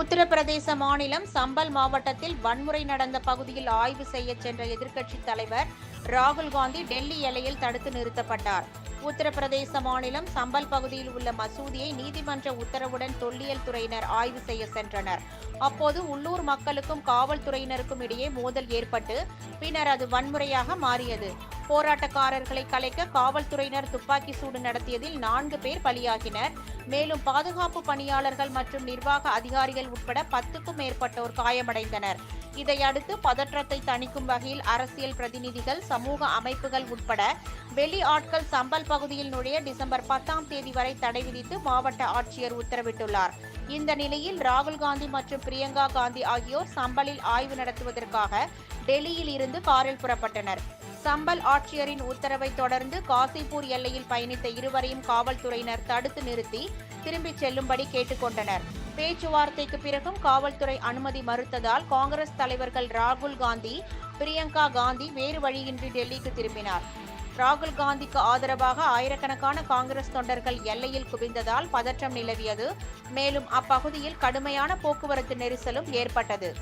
உத்தரப்பிரதேச மாநிலம் சம்பல் மாவட்டத்தில் வன்முறை நடந்த பகுதியில் ஆய்வு செய்ய சென்ற எதிர்க்கட்சித் தலைவர் ராகுல் காந்தி டெல்லி எல்லையில் தடுத்து நிறுத்தப்பட்டார். உத்தரப்பிரதேச மாநிலம் சம்பல் பகுதியில் உள்ள மசூதியை நீதிமன்ற உத்தரவுடன் தொல்லியல் துறையினர் ஆய்வு செய்ய சென்றனர். அப்போது உள்ளூர் மக்களுக்கும் காவல்துறையினருக்கும் இடையே மோதல் ஏற்பட்டு பின்னர் அது வன்முறையாக மாறியது. போராட்டக்காரர்களை கலைக்க காவல்துறையினர் துப்பாக்கி சூடு நடத்தியதில் நான்கு பேர் பலியாகினர். மேலும் பாதுகாப்பு பணியாளர்கள் மற்றும் நிர்வாக அதிகாரிகள் உட்பட பத்துக்கும் மேற்பட்டோர் காயமடைந்தனர். இதையடுத்து பதற்றத்தை தணிக்கும் வகையில் அரசியல் பிரதிநிதிகள் சமூக அமைப்புகள் உட்பட வெளி ஆட்கள் சம்பல் பகுதியில் நுழைய டிசம்பர் பத்தாம் தேதி வரை தடை விதித்து மாவட்ட ஆட்சியர் உத்தரவிட்டுள்ளார். இந்த நிலையில் ராகுல் காந்தி மற்றும் பிரியங்கா காந்தி ஆகியோர் சம்பலில் ஆய்வு நடத்துவதற்காக டெல்லியில் இருந்து காரில் புறப்பட்டனர். சம்பல் ஆட்சியரின் உத்தரவை தொடர்ந்து காசிப்பூர் எல்லையில் பயணித்த இருவரையும் காவல்துறையினர் தடுத்து நிறுத்தி திரும்பிச் செல்லும்படி கேட்டுக்கொண்டனர். பேச்சுவார்த்தைக்கு பிறகும் காவல்துறை அனுமதி மறுத்ததால் காங்கிரஸ் தலைவர்கள் ராகுல் காந்தி பிரியங்கா காந்தி வேறு வழியின்றி டெல்லிக்கு திரும்பினார். ராகுல் காந்திக்கு ஆதரவாக ஆயிரக்கணக்கான காங்கிரஸ் தொண்டர்கள் எல்லையில் குவிந்ததால் பதற்றம் நிலவியது. மேலும் அப்பகுதியில் கடுமையான போக்குவரத்து நெரிசலும் ஏற்பட்டது.